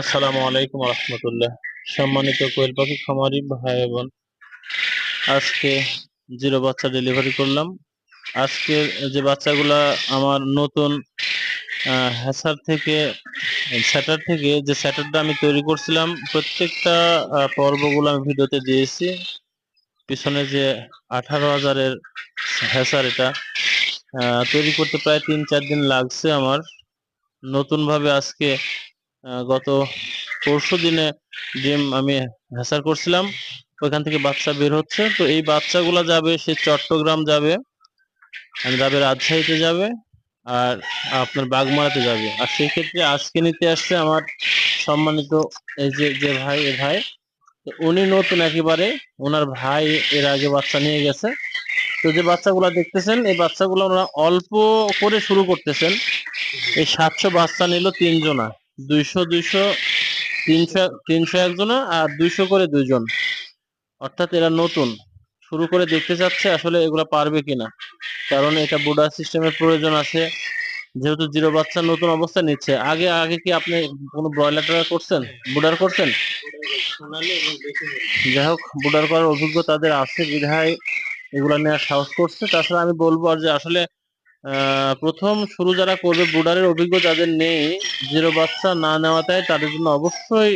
আসসালামু আলাইকুম রহমতুল্লাহ। সম্মানিত কোয়েল পাখি, খামারি ভাই বোন, আজকে জিরো বাচ্চা ডেলিভারি করলাম। আজকে যে বাচ্চাগুলা আমার নতুন হ্যাসার থেকে স্যাটার থেকে, যে স্যাটারটা আমি তৈরি করছিলাম, প্রত্যেকটা পর্বগুলো আমি ভিডিওতে দিয়েছি। পিছনে যে আঠারো হাজারের হ্যাসার এটা তৈরি করতে প্রায় তিন চার দিন লাগছে আমার। নতুনভাবে আজকে গত পরশু দিনে ডিম আমি হ্যাসার করছিলাম, ওইখান থেকে বাচ্চা বের হচ্ছে। তো এই বাচ্চাগুলা যাবে, সে চট্টগ্রাম যাবে যাবে রাজশাহীতে যাবে, আর আপনার বাগমারাতে যাবে। আর সেই ক্ষেত্রে আজকে নিতে আসছে আমার সম্মানিত এই যে যে ভাই, এ ভাই উনি নতুন একেবারে, ওনার ভাই এর আগে বাচ্চা নিয়ে গেছে। তো যে বাচ্চাগুলা দেখতেছেন, এই বাচ্চাগুলো ওনারা অল্প করে শুরু করতেছেন। এই সাতশো বাচ্চা নিল তিনজনা। দুইশো দুইশো, তিনশো তিনশো একজনা আর দুইশো করে দুইজন। অর্থাৎ এরা নতুন। শুরু করে দেখতে চাচ্ছে আসলে এগুলা পারবে কিনা। কারণ এটা বুডার সিস্টেমের প্রয়োজন আছে। যেহেতু জিরো বাচ্চা নতুন অবস্থা নিচ্ছে। আগে আগে কি আপনি কোনো ব্রয়লার করছেন? বুডার করছেন? যাই হোক বুডার করার অভিজ্ঞ তাদের আছে। বিধায় এগুলা নেওয়ার সাহস করছে। তাছাড়া আমি বলব আর যে আসলে প্রথম শুরু যারা করবে বুডারের অভিজ্ঞ যাদের নেই, জিরো বাচ্চা না নেওয়াটাই তাদের জন্য অবশ্যই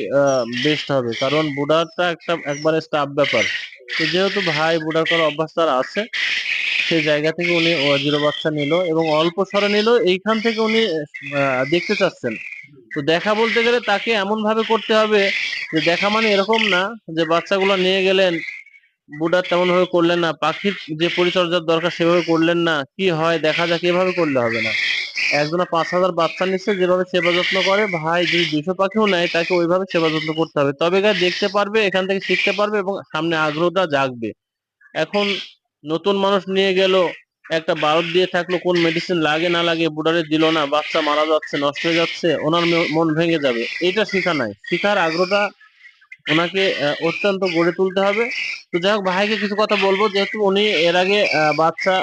বেস্ট হবে। কারণ বুডারটা একটা একবারে স্টাফ ব্যাপার। তো যেহেতু ভাই বুডার করার অভ্যাস তার আছে সেই জায়গা থেকে উনি জিরো বাচ্চা নিল এবং অল্প সরে নিল, এইখান থেকে উনি দেখতে চাচ্ছেন। তো দেখা বলতে গেলে তাকে এমন ভাবে করতে হবে যে দেখা মানে এরকম না যে বাচ্চাগুলো নিয়ে গেলেন বুডার তেমন ভাবে করলেন না, পাখির যে পরিচর্যার দরকার সেভাবে করলেন না, কি হয় দেখা যাক, এভাবে করলে হবে না। একজনা পাঁচ হাজার বাচ্চা নিচ্ছে, যেভাবে সেবা যত্ন করে, ভাই যদি দুশো পাখিও নেয়, তাকে ওইভাবে সেবা যত্ন করতে হবে। তবে গা দেখতে পারবে, এখান থেকে শিখতে পারবে এবং সামনে আগ্রহটা জাগবে। এখন নতুন মানুষ নিয়ে গেল, একটা বারোদ দিয়ে থাকল, কোন মেডিসিন লাগে না লাগে বুডারে দিল না, বাচ্চা মারা যাচ্ছে, নষ্ট হয়ে যাচ্ছে, ওনার মন ভেঙে যাবে। এটা শেখা নাই। শেখার আগ্রহটা ওনাকে অত্যন্ত গড়ে তুলতে হবে। তো যাই হোক, ভাইকে কিছু কথা বলব, যেহেতু উনি এর আগে বাচ্চা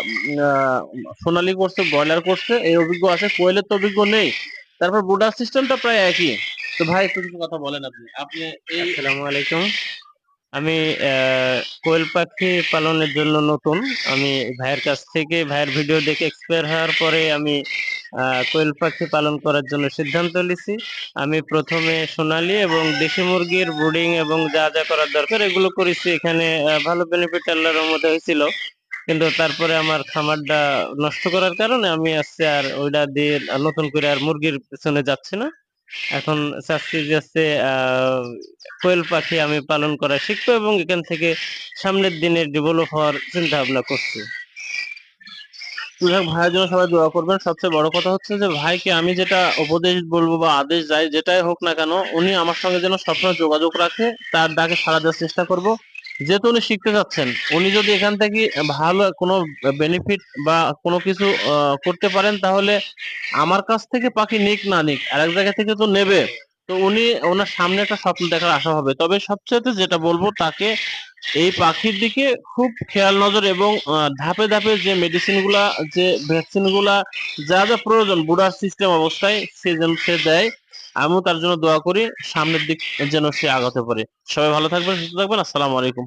সোনালী করছে, ব্রয়লার করছে, এই অভিজ্ঞ আছে, কোয়েলের তো অভিজ্ঞ নেই। তারপর বুডার সিস্টেমটা প্রায় একই। তো ভাই, একটু কিছু কথা বলেন আপনি। আপনি এই আসসালামু আলাইকুম। আমি কোয়েল পাখি পালনের জন্য নতুন। আমি ভাইয়ের কাছ থেকে, ভাইয়ের ভিডিও দেখে এক্সপায়ার হওয়ার পরে আমি কোয়েল পাখি পালন করার জন্য সিদ্ধান্ত নিয়েছি আমি প্রথমে সোনালী এবং দেশি মুরগির ব্রুডিং এবং যা যা করার দরকার এগুলো করেছি। এখানে ভালো বেনিফিট আল্লাহর মধ্যে হয়েছিল। কিন্তু তারপরে আমার খামারটা নষ্ট করার কারণে আমি আজকে আর ওইটা দিয়ে নতুন করে আর মুরগির পেছনে যাচ্ছি না। এখন চাচ্ছি যে হচ্ছে, আহ কোয়েল পাখি আমি পালন করা শিখব এবং এখান থেকে সামনের দিনে ডেভেলপ হওয়ার চিন্তা ভাবনা করছি। যাই ভাইয়ের জন্য সবাই দোয়া করবেন। সবচেয়ে বড় কথা হচ্ছে যে, ভাইকে আমি যেটা উপদেশ বলব বা আদেশ যাই, যেটাই হোক না কেন, উনি আমার সঙ্গে যেন সবসময় যোগাযোগ রাখে, তার ডাকে সাড়া দেওয়ার চেষ্টা করব। যেহেতু উনি শিখতে যাচ্ছেন, উনি যদি এখান থেকে ভালো কোনো বেনিফিট বা কোনো কিছু করতে পারেন, তাহলে আমার কাছ থেকে পাখি নিক না নিক, আরেক জায়গা থেকে তো নেবে। তো উনি, ওনার সামনে একটা স্বপ্ন দেখার আশা হবে। তবে সবচেয়ে যেটা বলব, তাকে এই পাখির দিকে খুব খেয়াল নজর এবং ধাপে ধাপে যে মেডিসিনগুলা, যে ভ্যাকসিনগুলা যা যা প্রয়োজন বুড়ার সিস্টেম অবস্থায় সে যেন সে দেয়, আমিও তার জন্য দোয়া করি, সামনের দিক যেন সে আগাতে পারে। সবাই ভালো থাকবেন, সুস্থ থাকবেন, আসসালামু আলাইকুম।